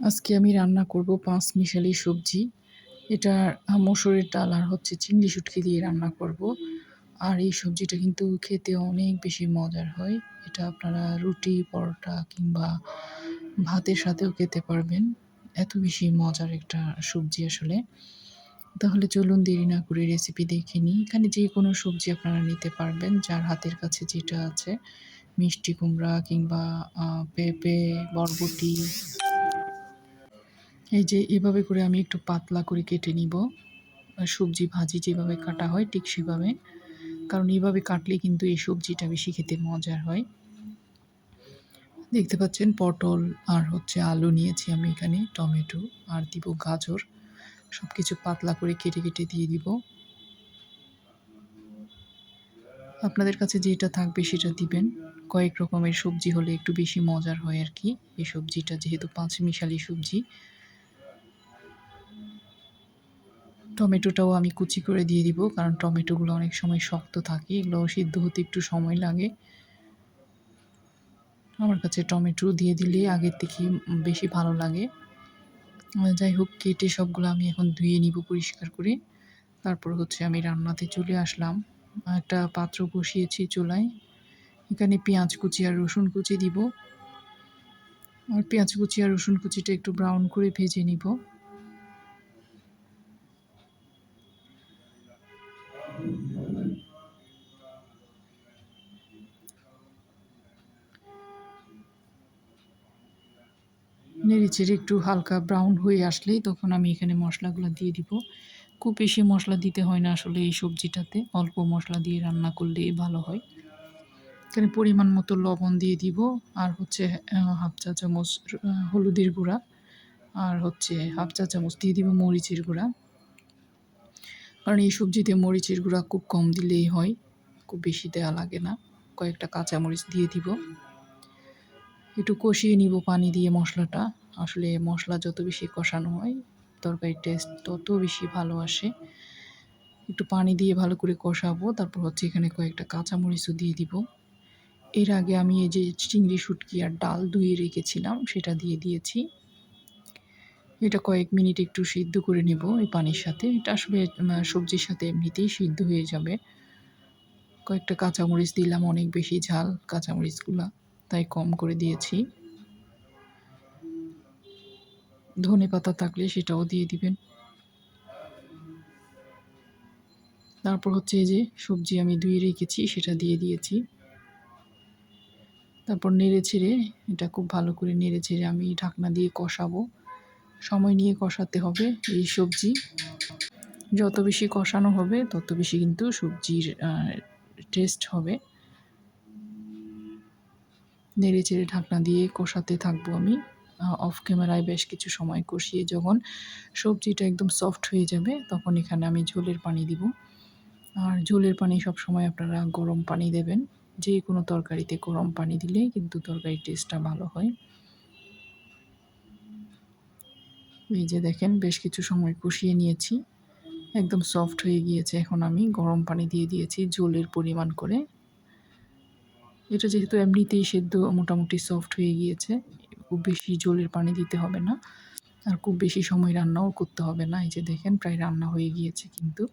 আজকে আমি রান্না করব পাঁচ মিশালি সবজি। এটা মসুরের ডাল আর হচ্ছে চিংড়ি শুটকি দিয়ে রান্না করব। আর এই সবজিটা কিন্তু খেতে অনেক বেশি মজার হয়। এটা আপনারা রুটি, পরোটা কিংবা ভাতের সাথেও খেতে পারবেন। এত বেশি মজার একটা সবজি আসলে। তাহলে চলুন দেরি না করে রেসিপি দেখে নিই। এখানে যে কোনো সবজি আপনারা নিতে পারবেন, যার হাতের কাছে যেটা আছে। মিষ্টি কুমড়া কিংবা পেঁপে, বরবটি। এই যে এভাবে করে আমি একটু পাতলা করে কেটে নিব। সবজি ভাজি যেভাবে কাটা হয় ঠিক সেভাবে। কারণ এইভাবে কাটলে কিন্তু এই সবজিটা বেশি খেতে মজার হয়। দেখতে পাচ্ছেন পটল আর হচ্ছে আলু নিয়েছি আমি এখানে, টমেটো আর দিব গাজর। সব কিছু পাতলা করে কেটে কেটে দিয়ে দিব। আপনাদের কাছে যেটা থাকবে সেটা দিবেন। কয়েক রকমের সবজি হলে একটু বেশি মজার হয় আর কি। এই সবজিটা যেহেতু পাঁচ মিশালি সবজি টমেটোটাও আমি কুচি করে দিয়ে দিব, কারণ টমেটোগুলো অনেক সময় শক্ত থাকে, এগুলো সিদ্ধ হতে একটু সময় লাগে। আমার কাছে টমেটো দিয়ে দিলে আগের থেকে বেশি ভালো লাগে। যাই হোক, কেটে সবগুলো আমি এখন ধুয়ে নিব পরিষ্কার করে। তারপর হচ্ছে আমি রান্নাতে চলে আসলাম। একটা পাত্র বসিয়েছি চুলায়। এখানে পেঁয়াজ কুচি আর রসুন কুচি দিব। আর পেঁয়াজ কুচি আর রসুন কুচিটা একটু ব্রাউন করে ভেজে নিব। নেড়েচেড়ে একটু হালকা ব্রাউন হয়ে আসলেই তখন আমি এখানে মশলাগুলো দিয়ে দিব। খুব বেশি মশলা দিতে হয় না আসলে এই সবজিটাতে, অল্প মশলা দিয়ে রান্না করলেই ভালো হয়। এখানে পরিমাণ মতো লবণ দিয়ে দিব, আর হচ্ছে হাফ চা চামচ হলুদের গুঁড়া, আর হচ্ছে হাফ চা চামচ দিয়ে দিব মরিচের গুঁড়া। কারণ এই সবজিতে মরিচের গুঁড়া খুব কম দিলেই হয়, খুব বেশি দেওয়া লাগে না। কয়েকটা কাঁচা মরিচ দিয়ে দিব। একটু কষিয়ে নিব পানি দিয়ে মশলাটা। আসলে মশলা যত বেশি কষানো হয়, তরকারির টেস্ট তত বেশি ভালো আসে। একটু পানি দিয়ে ভালো করে কষাবো, তারপর হচ্ছে এখানে কয়েকটা কাঁচামরিচও দিয়ে দিব। এর আগে আমি এই যে চিংড়ি, শুটকি আর ডাল ধুয়ে রেখেছিলাম, সেটা দিয়ে দিয়েছি। এটা কয়েক মিনিট একটু সিদ্ধ করে নেব এই পানির সাথে। এটা আসলে সবজির সাথে এমনিতেই সিদ্ধ হয়ে যাবে। কয়েকটা কাঁচামরিচ দিলাম, অনেক বেশি ঝাল কাঁচামরিচগুলা, তাই কম করে দিয়েছি। ধনে পাতা থাকলে সেটাও দিয়ে দিবেন। তারপর হচ্ছে এই যে সবজি আমি ধুয়ে রেখেছি, সেটা দিয়ে দিয়েছি। তারপর নেড়ে ছেড়ে, এটা খুব ভালো করে নেড়ে ছেড়ে আমি ঢাকনা দিয়ে কষাবো। সময় নিয়ে কষাতে হবে এই সবজি। যত বেশি কষানো হবে, তত বেশি কিন্তু সবজির টেস্ট হবে। নেড়ে চেড়ে ঢাকনা দিয়ে কষাতে থাকব আমি। অফ ক্যামেরায় বেশ কিছু সময় কষিয়ে যখন সবজিটা একদম সফট হয়ে যাবে, তখন এখানে আমি ঝোলের পানি দিব। আর ঝোলের পানি সব সময় আপনারা গরম পানি দেবেন। যে কোনো তরকারিতে গরম পানি দিলেই কিন্তু তরকারির টেস্টটা ভালো হয়। এই যে দেখেন, বেশ কিছু সময় কষিয়ে নিয়েছি। একদম সফট হয়ে গিয়েছে এখন আমি। গরম পানি দিয়ে দিয়েছি ঝোলের পরিমাণ করে। এটা যেহেতু এমনিতেই সেদ্ধ মোটামুটি সফট হয়ে গিয়েছে। খুব বেশি জলের পানি দিতে হবে না। আর খুব বেশি সময় রান্নাও করতে হবে না। এই যে দেখেন, প্রায় রান্না হয়ে গিয়েছে কিন্তু।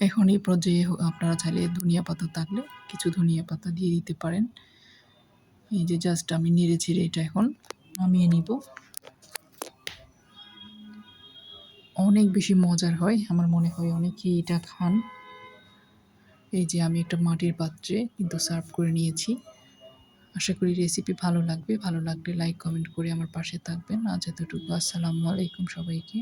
এখন এই পর্যায়ে আপনারা চাইলে ধনিয়া পাতা থাকলে কিছু ধনিয়া পাতা দিয়ে দিতে পারেন। এই যে জাস্ট আমি নেড়ে ছেড়ে এটা এখন নামিয়ে নিব। অনেক বেশি মজার হয়, আমার মনে হয় অনেকেই এটা খান। এই যে আমি একটা মাটির পাত্রে কিন্তু সার্ভ করে নিয়েছি। আশা করি রেসিপি ভালো লাগবে। ভালো লাগলে লাইক কমেন্ট করে আমার পাশে থাকবেন। আজ এতটুকু। আসসালামু আলাইকুম সবাইকে।